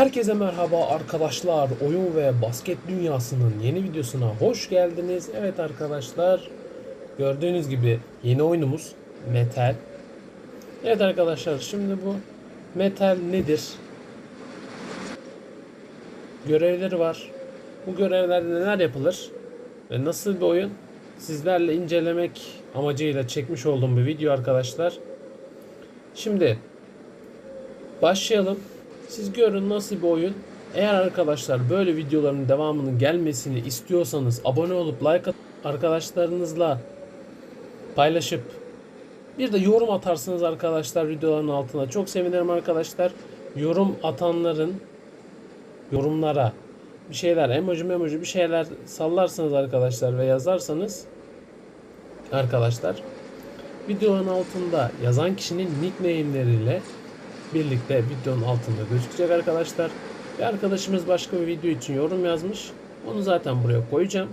Herkese merhaba arkadaşlar. Oyun ve basket dünyasının yeni videosuna hoş geldiniz. Evet arkadaşlar. Gördüğünüz gibi yeni oyunumuz Metal. Evet arkadaşlar şimdi bu Metal nedir? Görevleri var. Bu görevlerde neler yapılır? Ve nasıl bir oyun? Sizlerle incelemek amacıyla çekmiş olduğum bir video arkadaşlar. Şimdi Başlayalım. Siz görün nasıl bir oyun. Eğer arkadaşlar böyle videoların devamının gelmesini istiyorsanız abone olup like at arkadaşlarınızla paylaşıp bir de yorum atarsınız arkadaşlar videoların altına. Çok sevinirim arkadaşlar. Yorum atanların yorumlara bir şeyler emoji emoji bir şeyler sallarsanız arkadaşlar ve yazarsanız arkadaşlar videonun altında yazan kişinin nickname'leriyle birlikte videonun altında gözükecek arkadaşlar. Bir arkadaşımız başka bir video için yorum yazmış. Onu zaten buraya koyacağım.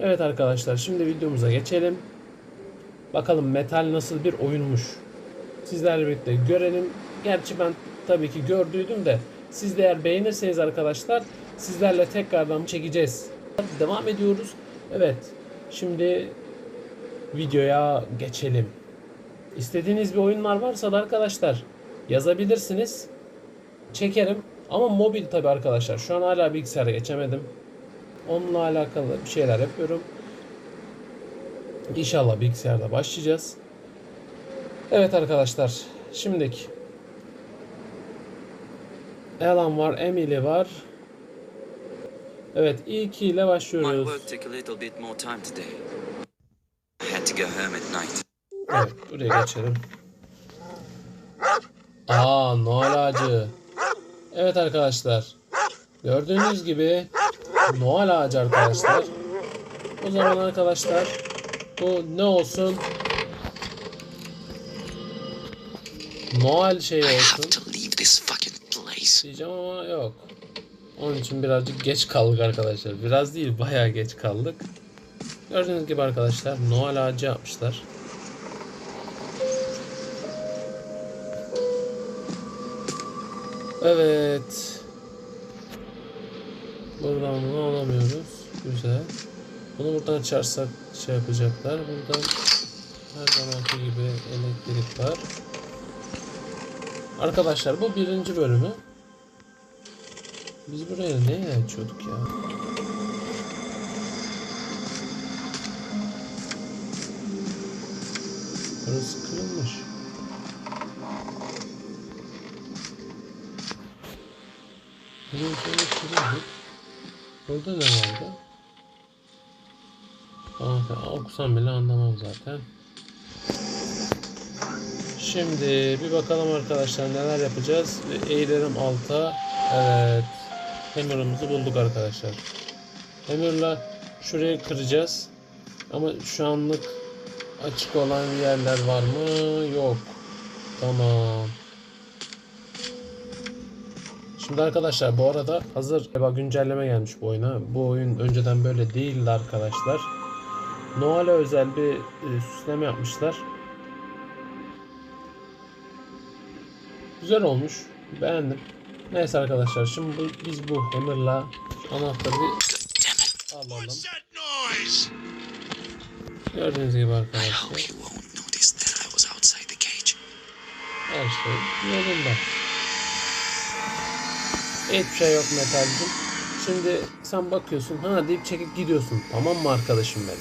Evet arkadaşlar şimdi videomuza geçelim. Bakalım metal nasıl bir oyunmuş. Sizlerle birlikte görelim. Gerçi ben tabii ki gördüydüm de siz de eğer beğenirseniz arkadaşlar sizlerle tekrardan çekeceğiz. Devam ediyoruz. Evet. Şimdi videoya geçelim. İstediğiniz bir oyunlar varsa da arkadaşlar yazabilirsiniz. Çekerim. Ama mobil tabi arkadaşlar. Şu an hala bilgisayara geçemedim. Onunla alakalı bir şeyler yapıyorum. İnşallah bilgisayarda başlayacağız. Evet arkadaşlar. Şimdiki Alan var, Emily var. Evet, ilk ile başlıyoruz. work took a Aa, Noel ağacı. Evet arkadaşlar. Gördüğünüz gibi Noel ağacı arkadaşlar. O zaman arkadaşlar bu ne olsun? Noel şeyi olsun diyeceğim ama yok. Onun için birazcık geç kaldık arkadaşlar. Biraz değil bayağı geç kaldık. Gördüğünüz gibi arkadaşlar Noel ağacı yapmışlar. Evet. Buradan bunu alamıyoruz. Güzel. Bunu buradan açarsak şey yapacaklar. Buradan her zamanki gibi elektrik var. Arkadaşlar bu birinci bölümü. Biz buraya neyi açıyorduk ya? Burası kırılmış. Burayı şöyle kırıyorduk. Burada ne vardı? Ben okusam bile anlamam zaten. Şimdi bir bakalım arkadaşlar neler yapacağız. Eğilerim alta. Evet. Hammer'ımızı bulduk arkadaşlar. Hammer'la şurayı kıracağız. Ama şu anlık açık olan yerler var mı? Yok. Tamam. Şimdi arkadaşlar bu arada hazır galiba güncelleme gelmiş bu oyuna. Bu oyun önceden böyle değildi arkadaşlar. Noel'e özel bir e, süsleme yapmışlar. Güzel olmuş. Beğendim. Neyse arkadaşlar şimdi bu, biz bu hammer'la anahtarı bir alalım. Gördüğünüz gibi arkadaşlar her şey yolunda. Hiçbir şey yok metalcim. Şimdi sen bakıyorsun ha deyip çekip gidiyorsun. Tamam mı arkadaşım benim?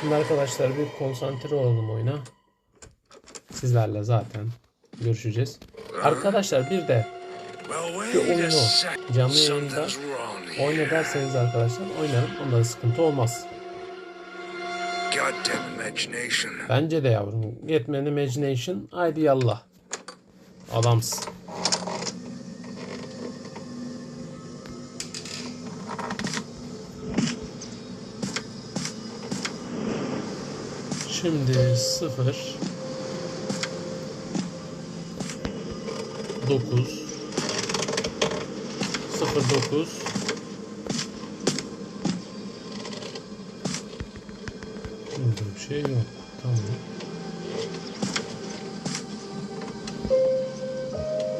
Şimdi arkadaşlar bir konsantre olalım oyuna. Sizlerle zaten görüşeceğiz. Arkadaşlar bir de şu oyunu canlı yayında oyna derseniz arkadaşlar oynarım. Onda sıkıntı olmaz. Goddamn imagination. Bence de yavrum. Yetmen Imagination. Haydi yallah. Adamsın. Şimdi 0 9 0 9 şey yok. Tamam.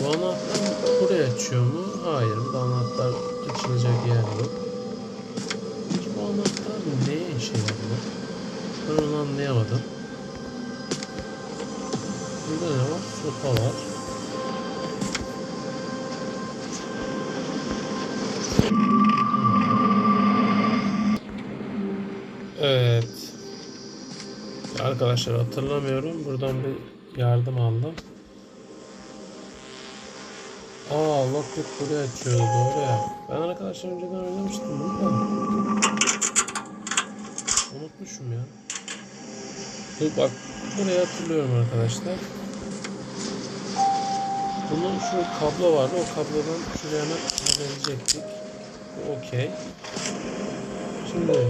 Bu anahtar buraya açıyor mu? Hayır. Bu anahtar açılacak yer yok. Peki bu anahtar neye işe yarıyor? Ben onu anlayamadım. Burada ne var? Sopa var. Thank you. Arkadaşlar hatırlamıyorum. Buradan bir yardım aldım. Aa lockpick buraya açıyordu doğru ya. Ben arkadaşlar önceden oynamıştım bunu da. Unutmuşum ya. Dur bak buraya hatırlıyorum arkadaşlar. Bunun şu kablo vardı. O kablodan şuraya hemen. Bu okey. Şimdi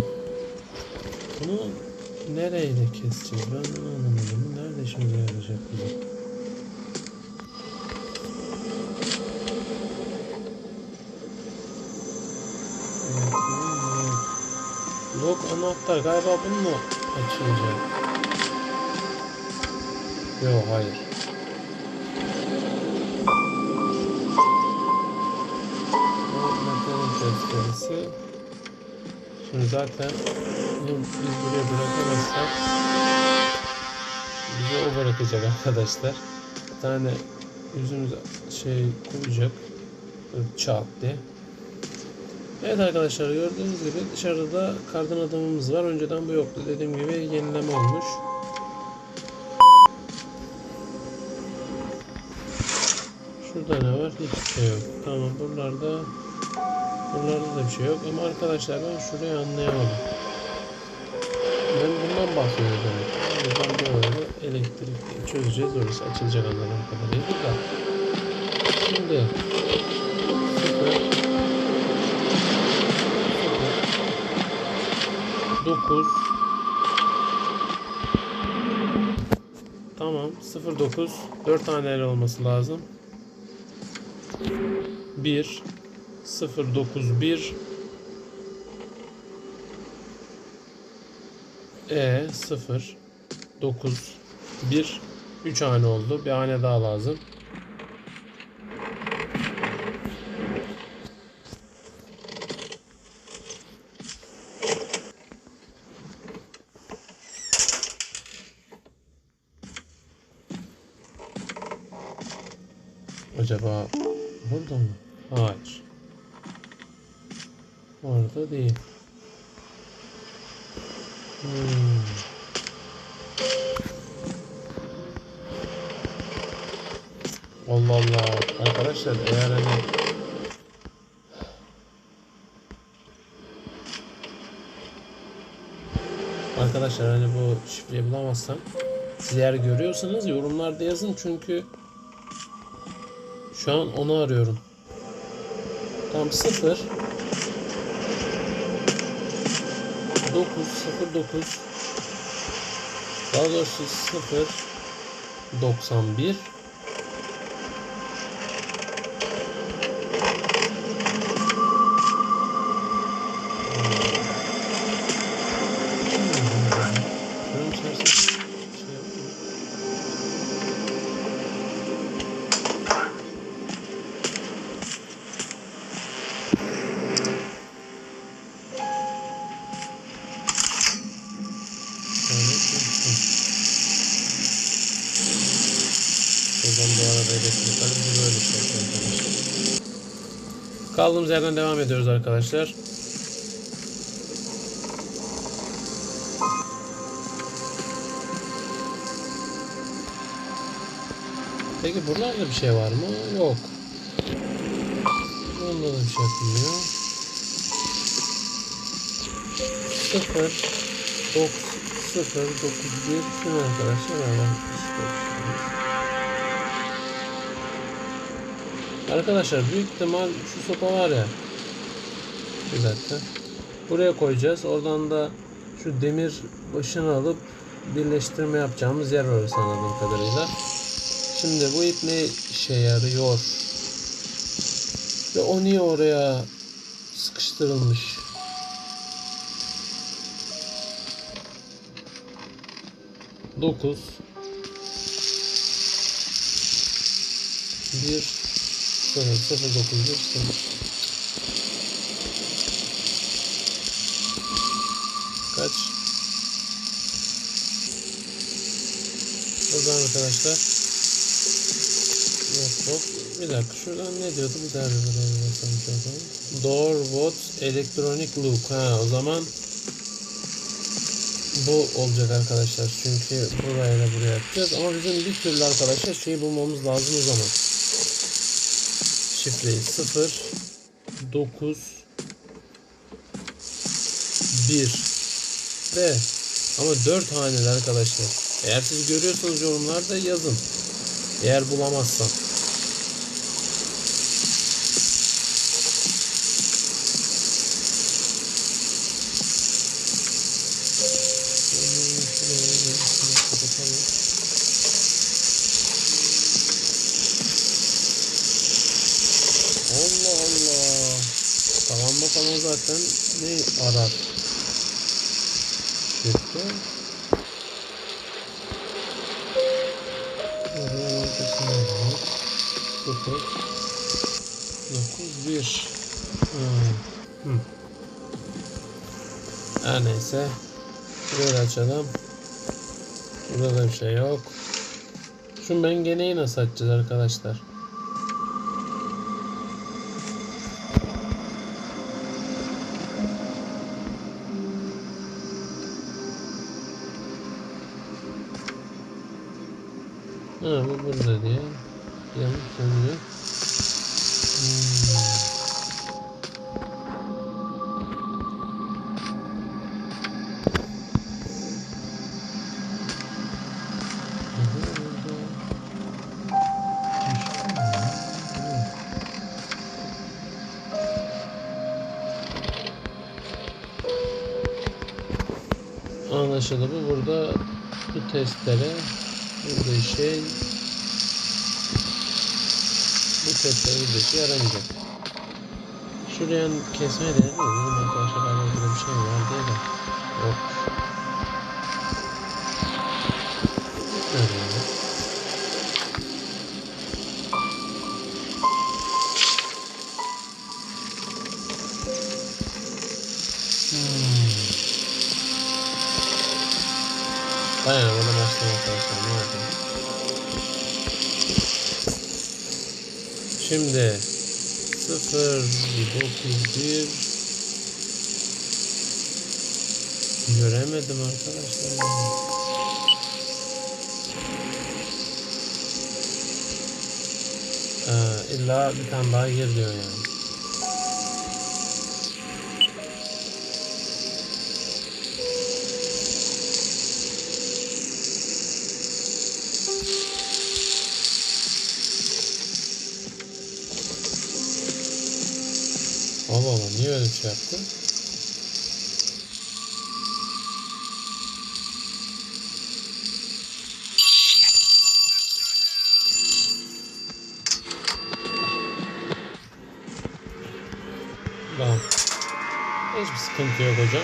bunu nereyle keseceğiz? Ben bunu anlamadım. Nerede işimize yarayacak bu? Lock anahtar galiba bununla açılacak. Yok hayır. Metalin testeresi. Şimdi zaten bunu biz buraya bırakamazsak bize o bırakacak arkadaşlar. Bir tane yüzümüze şey koyacak. Çat diye. Evet arkadaşlar gördüğünüz gibi dışarıda kardan adamımız var. Önceden bu yoktu. Dediğim gibi yenileme olmuş. Şurada ne var? Hiçbir şey yok. Tamam buralarda buralarda da bir şey yok. Ama arkadaşlar ben şurayı anlayamadım. Ben bundan bahsediyorum demek. Yüzden böyle elektrik çözeceğiz. Orası açılacak anladığım kadarıyla. Da. Şimdi sıfır 9 Tamam 09 4 tane el olması lazım 1 09 1 E 0 9 1 3 hane oldu. Bir hane daha lazım. Allah Allah. Arkadaşlar eğer hani Arkadaşlar hani bu şifreyi bulamazsam siz eğer görüyorsanız yorumlarda yazın çünkü şu an onu arıyorum. Tam 0 9 0 9 Daha doğrusu 0 91 Buradan bu bu böyle şey. Kaldığımız yerden devam ediyoruz arkadaşlar. Peki buralarda bir şey var mı? Yok. Bunda da bir şey yapılmıyor. 0 9 0 9 1 şunu arkadaşlar hemen Arkadaşlar büyük ihtimal şu sopa var ya bir buraya koyacağız. Oradan da şu demir başını alıp birleştirme yapacağımız yer orası anladığım kadarıyla. Şimdi bu ip ne işe yarıyor? Ve o niye oraya sıkıştırılmış? Dokuz. Bir 0 0 9 1 0 Kaç? Buradan arkadaşlar Yok yok. Bir dakika şuradan ne diyordu? Bir daha bir şey. Door what electronic look. Ha o zaman bu olacak arkadaşlar. Çünkü buraya da buraya yapacağız. Ama bizim bir türlü arkadaşlar şeyi bulmamız lazım o zaman. Şifreyi 0 9 1 ve ama 4 haneli arkadaşlar. Eğer siz görüyorsanız yorumlarda yazın. Eğer bulamazsam. Zaten ne arar? Şifre. Oraya ortasına bak. Sıfır. Dokuz bir. Hmm. Hı. Her neyse. Şurayı açalım. Burada da bir şey yok. Şu mengeneyi nasıl açacağız arkadaşlar? Ha bu burada diye. Yanıp sönüyor. Hmm. Anlaşıldı bu burada bu testere burada şey bu testere burada işe yaramayacak. Şuraya kesme de dedim arkadaşlar burada bir şey var diye de yok. Arkadaşlar ne oldu? Şimdi 0 9 1 Göremedim arkadaşlar. Ha, illa bir tane daha gir diyor yani. Niye öyle şey yaptın? Tamam. Hiçbir sıkıntı yok hocam.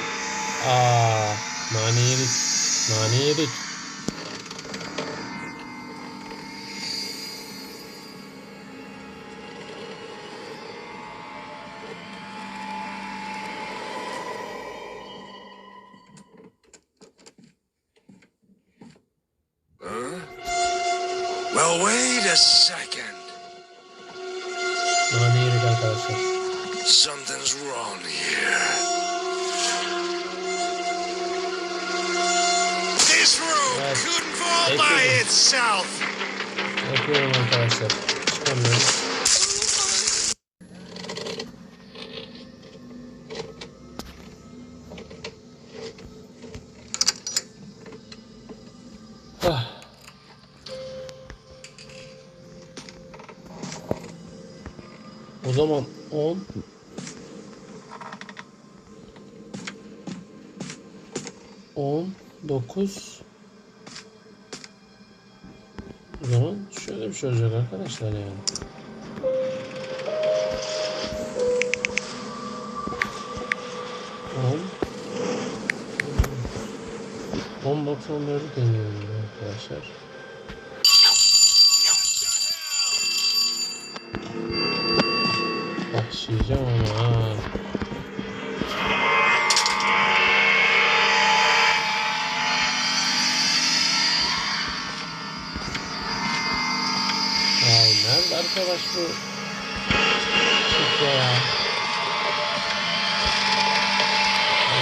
Aa, nane yedik. Nane yedik. Zaman 10 10 9 o zaman şöyle bir şey olacak arkadaşlar yani. On. On doksan dördü deniyorum arkadaşlar. İşeyeceğim ama ha. Nerede arkadaş bu şifre ya?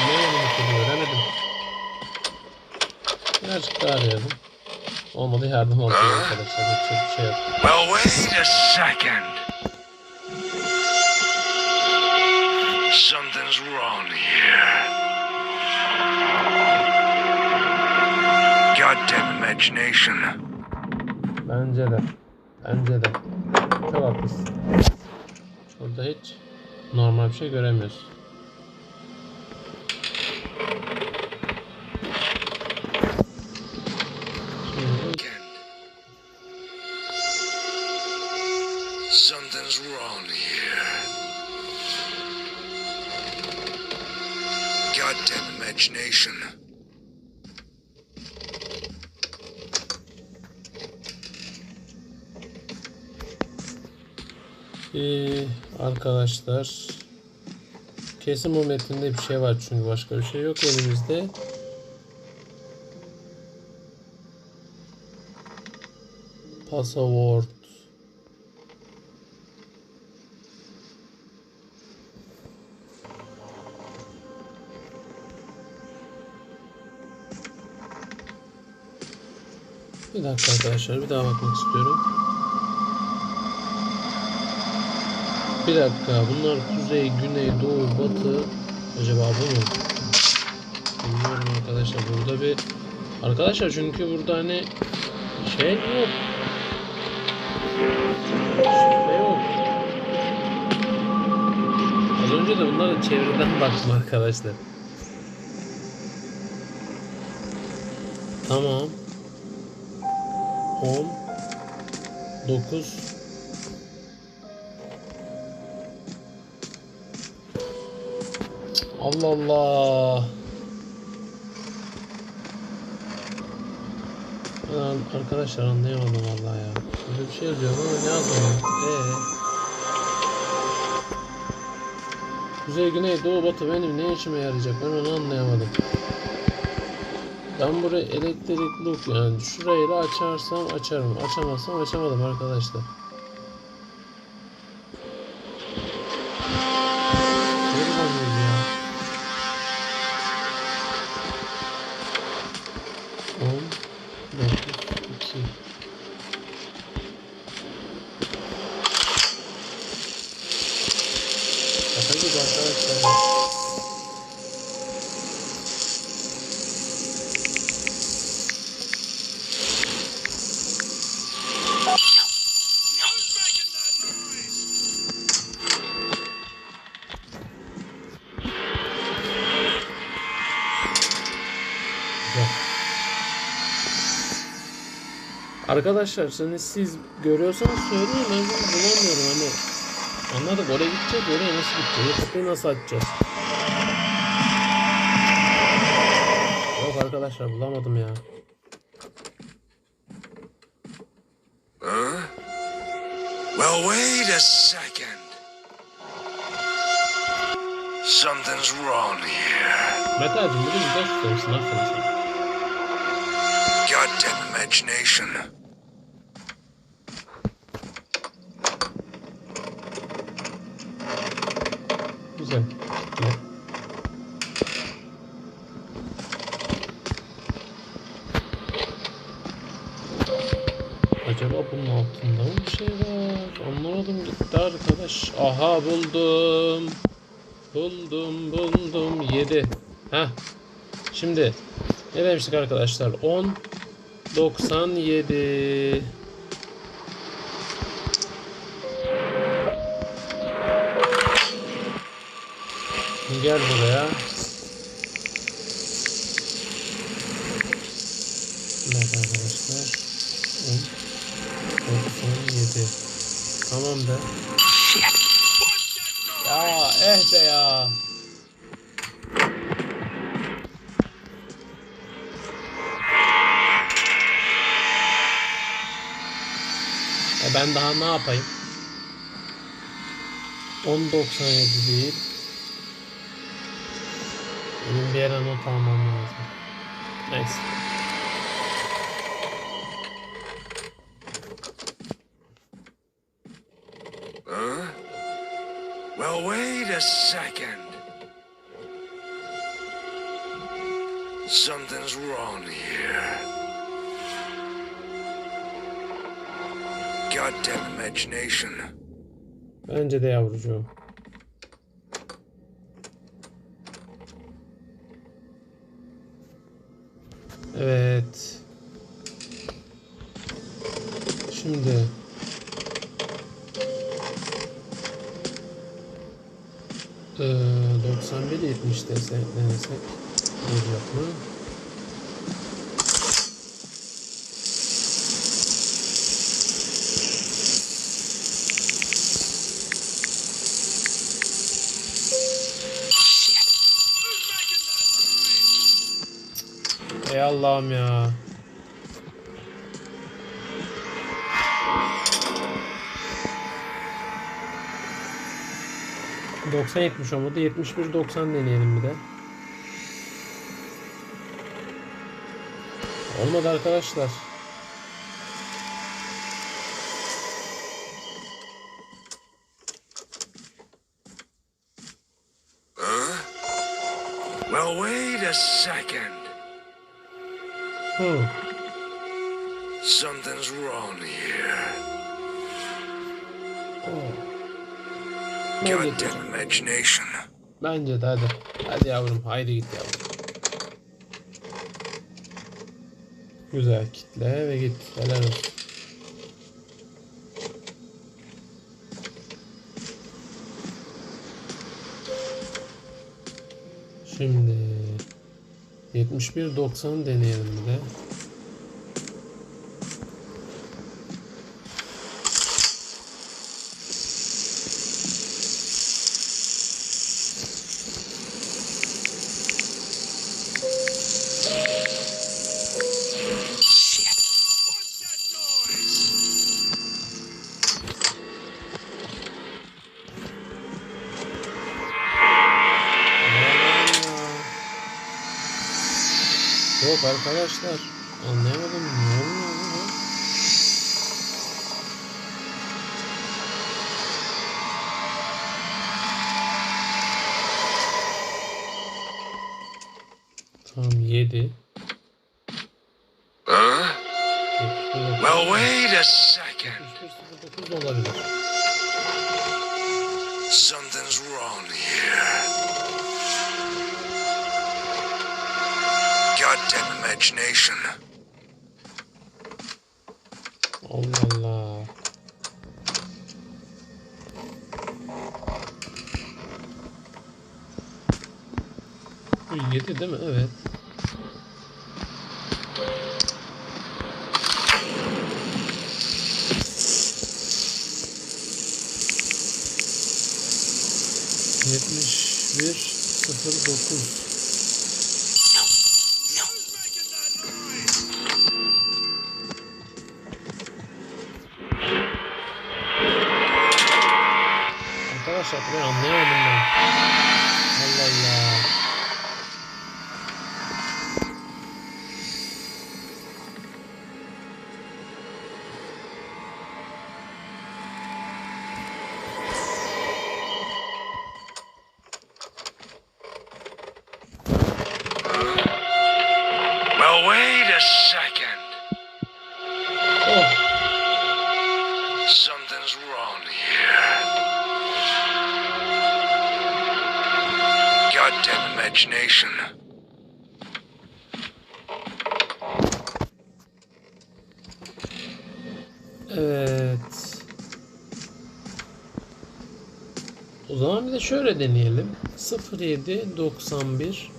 Ne yanımı öğrenemedim. Birazcık daha arayalım. Olmadı yardım alacağım arkadaşlar. Bir şey yok. Well, wait a second. Goddamn imagination. Bence de. Bence de. Çok haklısın. Şurada hiç normal bir şey göremiyoruz. Şimdi Something's wrong here. Goddamn imagination. Ee, arkadaşlar kesin bu metinde bir şey var çünkü başka bir şey yok elimizde. Password. Bir dakika arkadaşlar bir daha bakmak istiyorum. Bir dakika bunlar kuzey, güney, doğu, batı. Acaba bu mu? Bilmiyorum arkadaşlar burada bir Arkadaşlar çünkü burada hani şey yok. Şifre yok. Az önce de bunlara çevreden baktım arkadaşlar. Tamam. 10 9 Allah Allah. Ben arkadaşlar anlayamadım vallahi ya. Böyle bir şey yazıyor ama ne yazıyor? Ee. Kuzey, güney, doğu, batı benim ne işime yarayacak? Ben onu anlayamadım. Ben buraya elektrik loop yani şurayı açarsam açarım. Açamazsam açamadım arkadaşlar. Arkadaşlar şimdi siz görüyorsanız söyleyin ben bunu bulamıyorum hani anladık oraya gidecek oraya nasıl gideceğiz o kapıyı nasıl açacağız Yok arkadaşlar bulamadım ya Huh? Well, wait a second. Something's wrong here. Metacım bugün güzel tutuyorsun aferin sana Goddamn imagination. Güzel Güzel. Acaba bunun altında mı bir şey var? Anlamadım gitti arkadaş. Aha buldum. Buldum buldum 7. Heh. Şimdi ne demiştik arkadaşlar? 10 97 Gel buraya. Evet arkadaşlar. 10 97 Tamam be. Ya eh be ya. E ben daha ne yapayım? 10.97 değil. Benim bir yere not almam lazım. Neyse. Second. Something's wrong here. Goddamn imagination. Bence de yavrucuğum. Evet. Şimdi 91 70 desek olacak mı? Ey Allah'ım ya. ...90 70 olmadı. 71 90 deneyelim bir de. Olmadı arkadaşlar. Well, wait a second. Hı. Something's wrong here. Ne Goddamn imagination. Bence de hadi. Hadi yavrum haydi git yavrum. Güzel kitle ve git. Helal olsun. Şimdi 71.90 deneyelim bir de. Yok arkadaşlar. Anlayamadım. Ne oluyor bu? Tam 7. 7 değil mi? Evet. Yetmiş bir sıfır dokuz. İmagination. Evet. O zaman bir de şöyle deneyelim. 07 91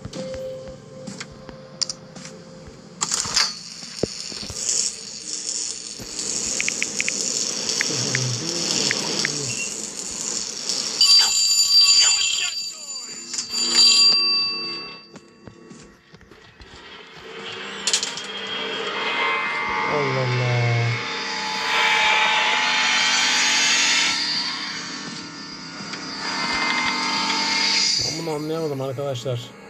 oynayamadım arkadaşlar.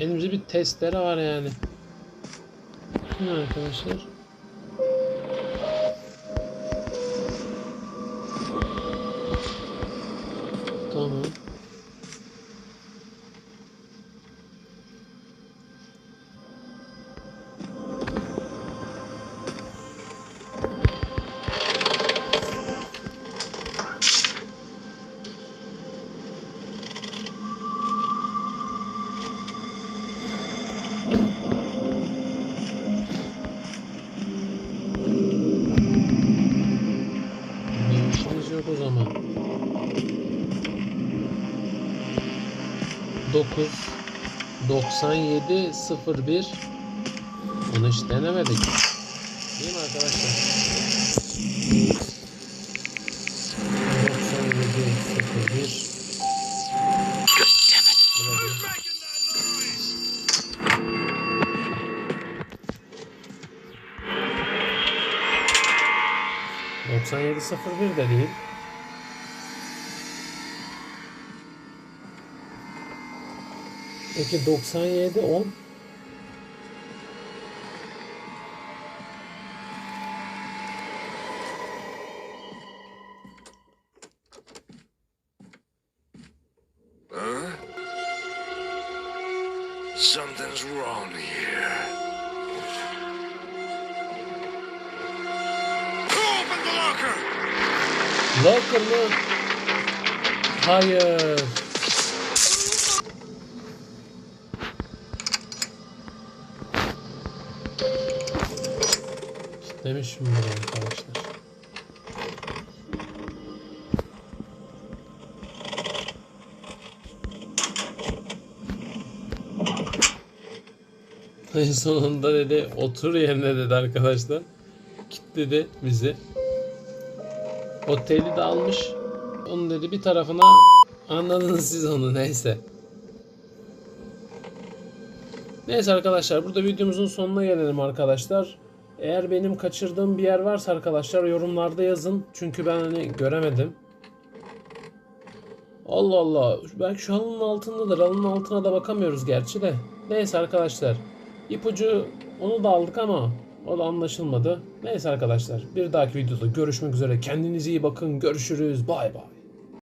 Elimizde bir testere var yani. Ne arkadaşlar? 97 01 Onu hiç denemedik. Değil mi arkadaşlar? 97 01 God damn it. Biraz- 9701 de değil. Peki 97 10 Demişim bunu arkadaşlar. En sonunda dedi otur yerine dedi arkadaşlar. Kitledi bizi. Oteli de almış. Onu dedi bir tarafına anladınız siz onu neyse. Neyse arkadaşlar burada videomuzun sonuna gelelim arkadaşlar. Eğer benim kaçırdığım bir yer varsa arkadaşlar yorumlarda yazın. Çünkü ben hani göremedim. Allah Allah. Belki şu halının altındadır. Halının altına da bakamıyoruz gerçi de. Neyse arkadaşlar. İpucu onu da aldık ama o da anlaşılmadı. Neyse arkadaşlar. Bir dahaki videoda görüşmek üzere. Kendinize iyi bakın. Görüşürüz. Bay bay.